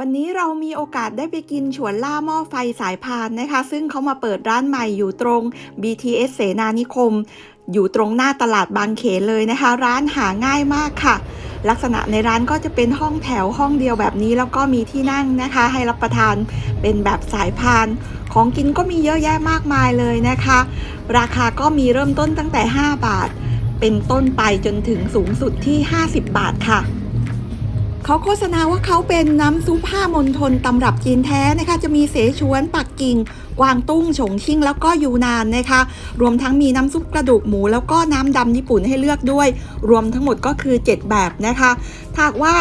วันนี้เรามีโอกาสได้ไปกินฉวนล่าหม้อไฟสายพานนะคะ ซึ่งเขามาเปิดร้านใหม่อยู่ตรง BTS เสนานิคม อยู่ตรงหน้าตลาดบางเขนเลยนะคะ ร้านหาง่ายมากค่ะ ลักษณะในร้านก็จะเป็นห้องแถวห้องเดียวแบบนี้ แล้วก็มีที่นั่งนะคะ ให้รับประทานเป็นแบบสายพานของกินก็มีเยอะแยะมากมายเลยนะคะ ราคาก็มีเริ่มต้นตั้งแต่ 5 บาท เป็นต้นไปจนถึงสูงสุดที่ 50 บาทค่ะ เขาโฆษณาว่าเขาเป็นน้ำซุปห้ามณฑลตำรับจีนแท้นะคะ จะมีเสฉวนปักกิ่ง กวางตุ้งฉงชิ่ง แล้วก็ยูนานนะคะ รวมทั้งมีน้ำซุปกระดูกหมู แล้วก็น้ำดำญี่ปุ่นให้เลือกด้วย รวมทั้งหมดก็คือ 7 แบบนะคะถ้าหากว่า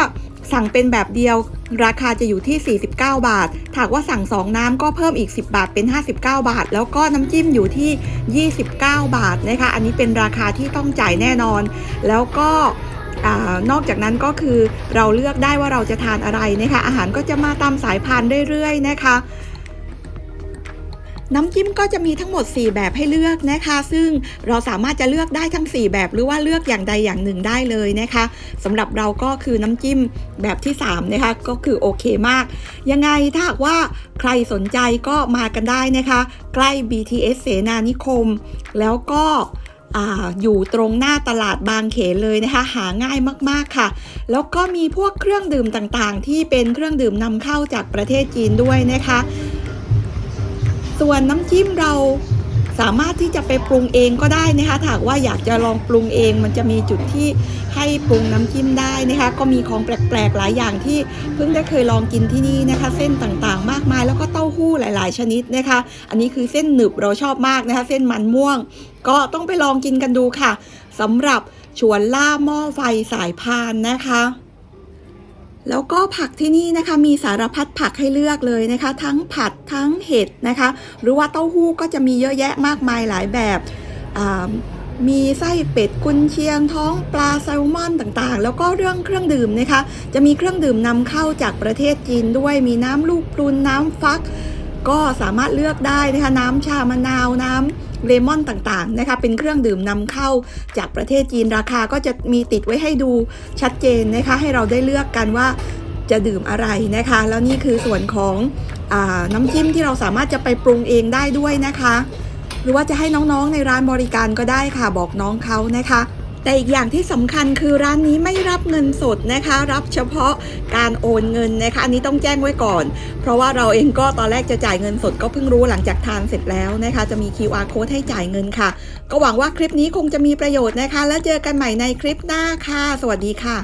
สั่งเป็นแบบเดียวราคาจะอยู่ที่ 49 บาทถ้าหากว่าสั่ง 2 น้ำก็เพิ่มอีก 10 บาทเป็น 59 บาท แล้วก็น้ำจิ้มอยู่ที่ 29 บาทนะคะ อันนี้เป็นราคาที่ต้องจ่ายแน่นอน แล้วก็ อนอกจากนั้นก็คือเราเลือกได้ว่าเราจะทานอะไรนะคะอาหารก็จะมาตามสายพานธุ์เรื่อยๆนะคะน้ำจิ้มก็จะมีทั้งหมด 4 แบบให้เลือกนะคะ ซึ่งเราสามารถจะเลือกได้ทั้ง 4 แบบหรือว่าเลือกอย่างใดอย่างหนึ่งได้เลยนะคะสำหรับเราก็คือน้ำจิ้มแบบที่ 3 นะคะ ก็คือโอเคมาก ยังไงถ้าหากว่าใครสนใจก็มากันได้นะคะ ใกล้ BTS เสนานิคม แล้วก็ ออยู่ตรงหน้าตลาดบางเขนเลยนะคะ หาง่ายมากๆค่ะ แล้วก็มีพวกเครื่องดื่มต่างๆ ที่เป็นเครื่องดื่มนำเข้าจากประเทศจีนด้วยนะคะ ส่วนน้ำจิ้มเรา สามารถที่จะไปปรุงเองก็ได้นะคะถ้าหากว่าอยากจะลองปรุงเอง มันจะมีจุดที่ให้ปรุงน้ำจิ้มได้นะคะ ก็มีของแปลกๆหลายอย่างที่เพิ่งได้เคยลองกินที่นี่นะคะ เส้นต่างๆ มากมาย แล้วก็เต้าหู้หลาย ๆ ชนิดนะคะ อันนี้คือเส้นหนึบเราชอบมากนะคะ เส้นมันม่วง ก็ต้องไปลองกินกันดูค่ะสำหรับชวนล่าหม้อไฟสายพานนะคะ แล้วก็ผักที่นี่นะคะมีสารพัดผักให้เลือกเลยนะคะ ทั้งผัดทั้งเห็ดนะคะ หรือว่าเต้าหู้ก็จะมีเยอะแยะมากมายหลายแบบมีไส้เป็ดกุนเชียงท้องปลาแซลมอนต่างๆ แล้วก็เรื่องเครื่องดื่มนะคะ จะมีเครื่องดื่มนำเข้าจากประเทศจีนด้วยมีน้ำลูกพรุนน้ำฟัก ก็สามารถเลือกได้นะคะน้ำชามะนาวน้ำเลมอนต่างๆนะคะเป็นเครื่องดื่มนำเข้าจากประเทศจีนราคาก็จะมีติดไว้ให้ดูชัดเจนนะคะให้เราได้เลือกกันว่าจะดื่มอะไรนะคะ แล้วนี่คือส่วนของอน้ำจิ้มที่เราสามารถจะไปปรุงเองได้ด้วยนะคะ หรือว่าจะให้น้องๆในร้านบริการก็ได้ค่ะบอกน้องเขานะคะ แต่อีกอย่างที่สำคัญคือร้านนี้ไม่รับเงินสดนะคะ รับเฉพาะการโอนเงินนะคะ อันนี้ต้องแจ้งไว้ก่อน เพราะว่าเราเองก็ตอนแรกจะจ่ายเงินสดก็เพิ่งรู้หลังจากทานเสร็จแล้วนะคะ จะมี QR code ให้จ่ายเงินค่ะ ก็หวังว่าคลิปนี้คงจะมีประโยชน์นะคะ แล้วเจอกันใหม่ในคลิปหน้าค่ะ สวัสดีค่ะ